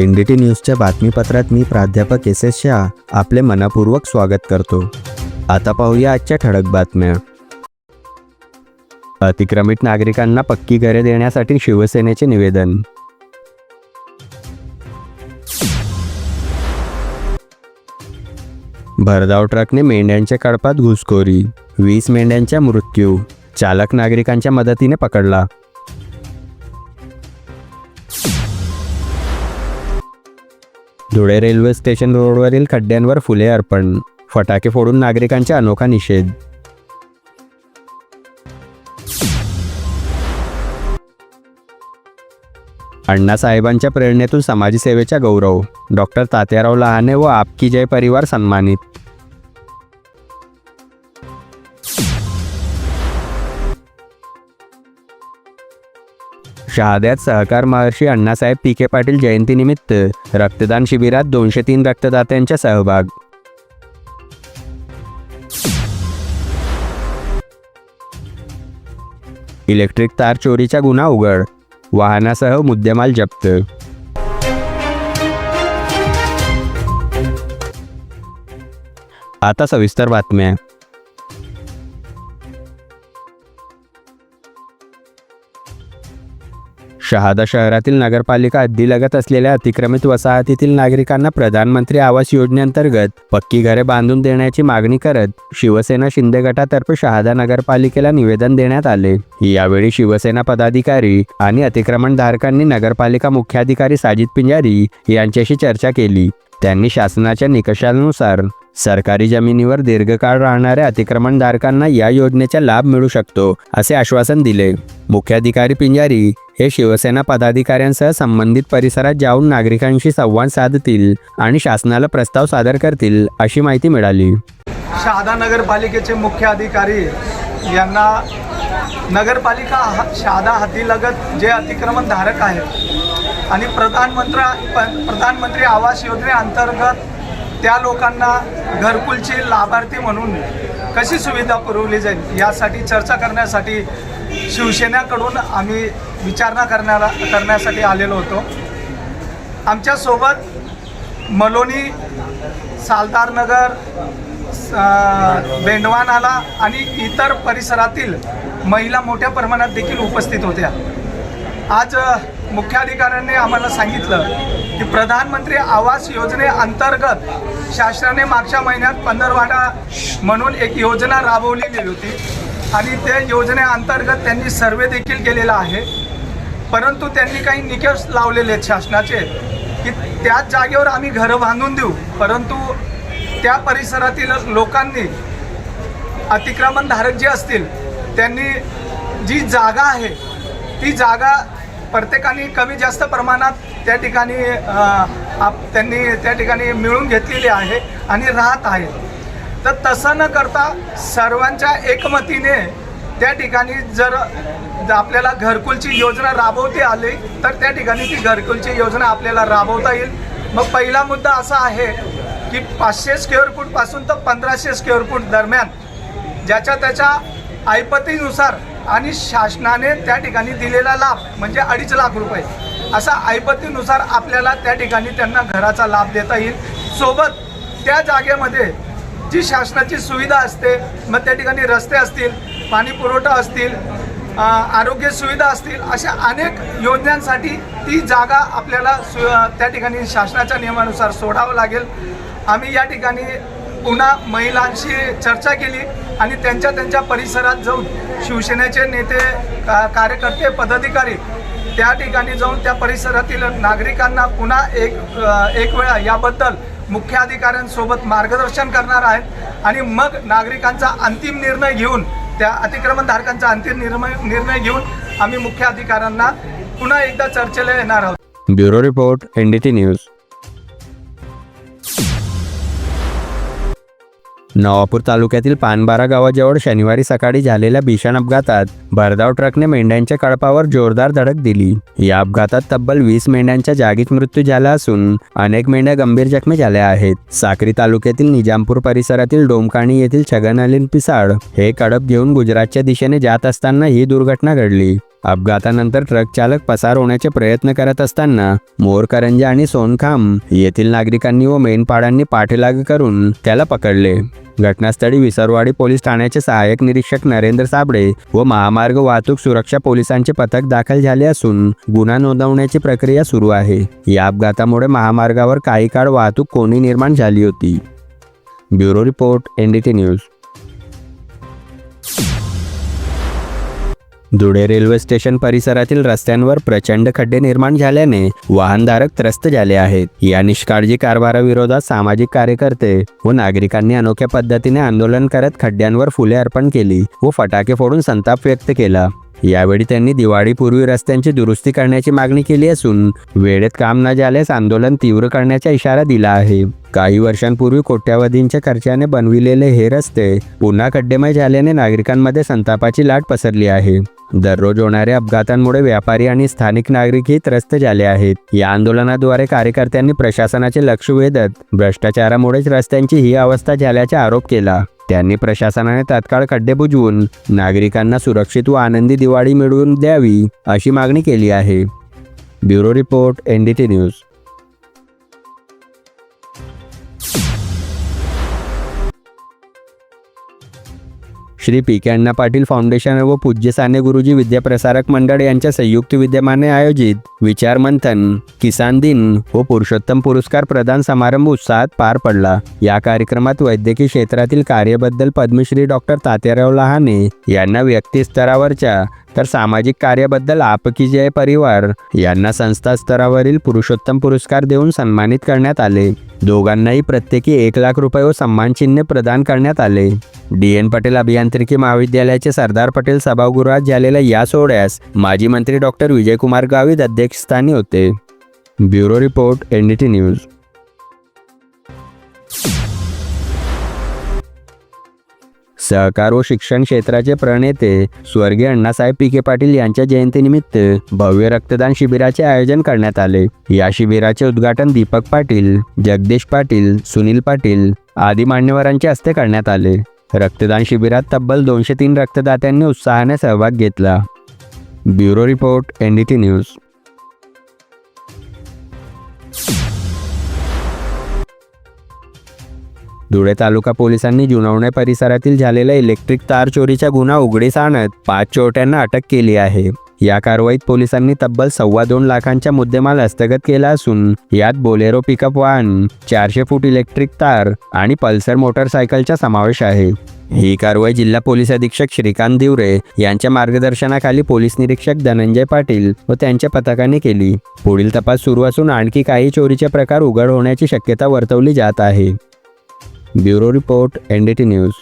N D T न्यूजच्या बातमीपत्रात मी प्राध्यापक S S Shah आपले मनापूर्वक स्वागत करतो. आता पाहूया आजच्या ठळक बातम्या. अतिक्रमित नागरिकांना पक्की घरे देण्यासाठी शिवसेनेचे निवेदन. भरधाव ट्रकने मेंढ्यांच्या कळपात घुसखोरी वीस मेंढ्यांचा मृत्यू चालक नागरिकांच्या मदतीने पकडला. धुळे रेल्वे स्टेशन रोडवरील खड्ड्यांवर फुले अर्पण फटाके फोडून नागरिकांचा अनोखा निषेध. अण्णासाहेबांच्या प्रेरणेतून समाजसेवेचा गौरव. डॉक्टर तात्याराव लहाने व आपकी जय परिवार सन्मानित. शहाद्यात सहकार महर्षी अण्णासाहेब पिके पाटील जयंतीनिमित्त रक्तदान शिबिरात दोनशे तीन रक्तदात्यांचा सहभाग. इलेक्ट्रिक तार चोरीचा गुन्हा उघड. वाहनासह मुद्देमाल जप्त. आता सविस्तर बातम्या. शहादा शहरातील नगरपालिका हद्दीलगत असलेल्या अतिक्रमित वसाहतीतील नागरिकांना प्रधानमंत्री आवास योजनेअंतर्गत पक्की घरे बांधून देण्याची मागणी करत शिवसेना शिंदे गटातर्फे शहादा नगरपालिकेला निवेदन देण्यात आले. यावेळी शिवसेना पदाधिकारी आणि अतिक्रमणधारकांनी नगरपालिका मुख्याधिकारी साजिद पिंजारी यांच्याशी चर्चा केली. त्यांनी शासनाच्या निकषानुसार सरकारी जमिनीवर दीर्घकाळ राहणाऱ्या अतिक्रमणधारकांना या योजनेचा लाभ मिळू शकतो असे आश्वासन दिले. मुख्याधिकारी पिंजारी हे शिवसेना पदाधिकाऱ्यांसह संबंधित परिसरात जाऊन नागरिकांशी संवाद साधतील आणि शासनाला प्रस्ताव सादर करतील अशी माहिती मिळाली. शहादा नगरपालिकेचे मुख्य अधिकारी यांना नगरपालिका ह- शहादा हद्दीलगत जे अतिक्रमणधारक आहेत आणि प्रधानमंत्री प्रधानमंत्री आवास योजनेअंतर्गत त्या लोकांना घरकुलचे लाभार्थी म्हणून कशी सुविधा पुरवली जाईल यासाठी चर्चा करण्यासाठी शिवसेनेकडून आम्ही विचारणा करण्याला करण्यासाठी आलेलो होतो. आमच्यासोबत मलोनी सालदारनगर बेंडवानाला आणि इतर परिसरातील महिला मोठ्या प्रमाणात देखील उपस्थित होत्या. आज मुख्याधिकाऱ्यांनी आम्हाला सांगितलं की प्रधानमंत्री आवास योजनेअंतर्गत शासनाने मागच्या महिन्यात पंधरवाडा म्हणून एक योजना राबवलेली होती. आणि त्या योजनेअंतर्गत त्यांनी सर्वे देखील केलेला आहे. परंतु त्यांनी काही निकष लावलेले आहेत शासनाचे की त्याच जागेवर आम्ही घरं बांधून देऊ. परंतु त्या परिसरातील लोकांनी अतिक्रमणधारक जे असतील त्यांनी जी जागा आहे ती जागा प्रत्येकाने कमी जास्त प्रमाणात त्या ठिकाणी आप त्यांनी त्या ठिकाणी मिळून घेतलेली आहे आणि राहत आहे. तर तसं न करता सर्वांच्या एकमतीने त्या ठिकाणी जर आपल्याला घरकुलची योजना राबवते आली तर त्या ठिकाणी ती घरकुलची योजना आपल्याला राबवता येईल. मग पहिला मुद्दा असा आहे की पाचशे स्क्वेअर फूटपासून तर पंधराशे स्क्वेअर फूट दरम्यान ज्याच्या त्याच्या ऐपतीनुसार आणि शासनाने त्या ठिकाणी दिलेला लाभ म्हणजे अडीच लाख रुपये असा ऐपतीनुसार आपल्याला त्या ठिकाणी त्यांना घराचा लाभ देता येईल. सोबत त्या जागेमध्ये जी शासनाची सुविधा असते मग त्या ठिकाणी रस्ते असतील पाणी पुरवठा असतील आरोग्य सुविधा असतील अशा अनेक योजनांसाठी ती जागा आपल्याला सु त्या ठिकाणी शासनाच्या नियमानुसार सोडावं लागेल. आम्ही या ठिकाणी पुन्हा महिलांशी चर्चा केली आणि त्यांच्या त्यांच्या परिसरात जाऊन शिवसेनेचे नेते कार्यकर्ते पदाधिकारी त्या ठिकाणी जाऊन त्या परिसरातील नागरिकांना पुन्हा एक एक वेळा याबद्दल मुख्य अधिकाऱ्यांसोबत मार्गदर्शन करणार आहेत आणि मग नागरिकांचा अंतिम निर्णय घेऊन त्या अतिक्रमणधारकांचा अंतिम निर्णय निर्णय घेऊन आम्ही मुख्य अधिकाऱ्यांना पुन्हा एकदा चर्चेला येणार आहोत. Bureau report NDT news. Navapur तालुक्यातील पानबारा गावाजवळ शनिवारी सकाळी झालेल्या भीषण अपघातात भरधाव ट्रकने मेंढ्यांच्या कळपावर जोरदार धडक दिली. या अपघातात तब्बल वीस मेंढ्यांच्या जागीच मृत्यू झाला असून अनेक मेंढ्या गंभीर जखमी झाल्या आहेत. साक्री तालुक्यातील निजामपूर परिसरातील डोमकाणी येथील छगन अलीन पिसाळ हे कडप घेऊन गुजरातच्या दिशेने जात असताना ही दुर्घटना घडली. अपघातानंतर ट्रक चालक पसार होण्याचे प्रयत्न करत असताना मोरकरंजा आणि सोनखाम येथील नागरिकांनी व मेनपाडांनी पाठीलाग करून त्याला पकडले. घटनास्थळी विसरवाडी पोलीस ठाण्याचे सहाय्यक निरीक्षक नरेंद्र साबळे व महामार्ग वाहतूक सुरक्षा पोलिसांचे पथक दाखल झाले असून गुन्हा नोंदवण्याची प्रक्रिया सुरू आहे. या अपघातामुळे महामार्गावर काही काळ वाहतूक कोणी निर्माण झाली होती. Bureau report NDT news. Dhule railway station परिसरातील रस्त्यांवर प्रचंड खड्डे निर्माण झाल्याने वाहनधारक त्रस्त झाले आहेत. या निष्काळजी कारभाराविरोधात सामाजिक कार्यकर्ते व नागरिकांनी अनोख्या पद्धतीने आंदोलन करत खड्ड्यांवर फुले अर्पण केली व फटाके फोडून संताप व्यक्त केला. यावेळी त्यांनी दिवाळीपूर्वी रस्त्यांची दुरुस्ती करण्याची मागणी केली असून वेळेत काम न झाल्यास आंदोलन तीव्र करण्याचा इशारा दिला आहे. काही वर्षांपूर्वी कोट्यावधींच्या खर्चाने बनविलेले हे रस्ते पुन्हा खड्डेमय झाल्याने नागरिकांमध्ये संतापाची लाट पसरली आहे. दररोज होणाऱ्या अपघातांमुळे व्यापारी आणि स्थानिक नागरिकही त्रस्त झाले आहेत. या आंदोलनाद्वारे कार्यकर्त्यांनी प्रशासनाचे लक्ष वेधत भ्रष्टाचारामुळेच रस्त्यांची ही अवस्था झाल्याचा आरोप केला. त्यांनी प्रशासनाने तात्काळ खड्डे बुजवून नागरिकांना सुरक्षित व आनंदी दिवाळी मिळवून द्यावी अशी मागणी केली आहे. Bureau report N D T news. Shri P K Anna Patil foundation व पूज्य साने गुरुजी विद्याप्रसारक मंडळ यांच्या संयुक्त विद्यमाने आयोजित विचार मंथन किसान दिन व पुरुषोत्तम पुरस्कार प्रदान समारंभ उत्साहात पार पडला. या कार्यक्रमात वैद्यकीय क्षेत्रातील कार्याबद्दल पद्मश्री डॉक्टर तात्याराव लहाने यांना व्यक्ती स्तरावरच्या तर सामाजिक कार्याबद्दल आपकी जय परिवार यांना संस्था स्तरावरील पुरुषोत्तम पुरस्कार देऊन सन्मानित करण्यात आले. दोघांनाही प्रत्येकी एक लाख रुपये व सन्मान चिन्ह प्रदान करण्यात आले. डी एन पटेल अभियांत्रिकी महाविद्यालयाचे सरदार पटेल सभागृहात झालेल्या या सोहळ्यास माजी मंत्री डॉक्टर विजयकुमार गावित अध्यक्षस्थानी होते. Bureau report NDT news. सहकार व शिक्षण क्षेत्राचे प्रणेते स्वर्गीय अण्णासाहेब पिके पाटील यांच्या जयंतीनिमित्त भव्य रक्तदान शिबिराचे आयोजन करण्यात आले. या शिबिराचे उद्घाटन दीपक पाटील जगदीश पाटील सुनील पाटील आदी मान्यवरांच्या हस्ते करण्यात आले. रक्तदान शिबिरात तब्बल दोनशे तीन रक्तदात्यांनी उत्साहाने सहभाग घेतला. Bureau report NDT news. Dhule तालुका पोलिसांनी जुनवणे परिसरातील झालेल्या इलेक्ट्रिक तार चोरीचा गुन्हा उघडीस आणत पाच चोरट्यांना अटक केली आहे. या कारवाईत पोलिसांनी तब्बल सव्वा दोन लाखांचा मुद्देमाल हस्तगत केला असून यात बोलेरो पिकअप वाहन चारशे फूट इलेक्ट्रिक तार आणि पल्सर मोटरसायकलचा समावेश आहे. ही कारवाई जिल्हा पोलीस अधीक्षक श्रीकांत दिवरे यांच्या मार्गदर्शनाखाली पोलीस निरीक्षक धनंजय पाटील व त्यांच्या पथकाने केली. पुढील तपास सुरू असून आणखी काही चोरीचे प्रकार उघड होण्याची शक्यता वर्तवली जात आहे. Bureau report NDT news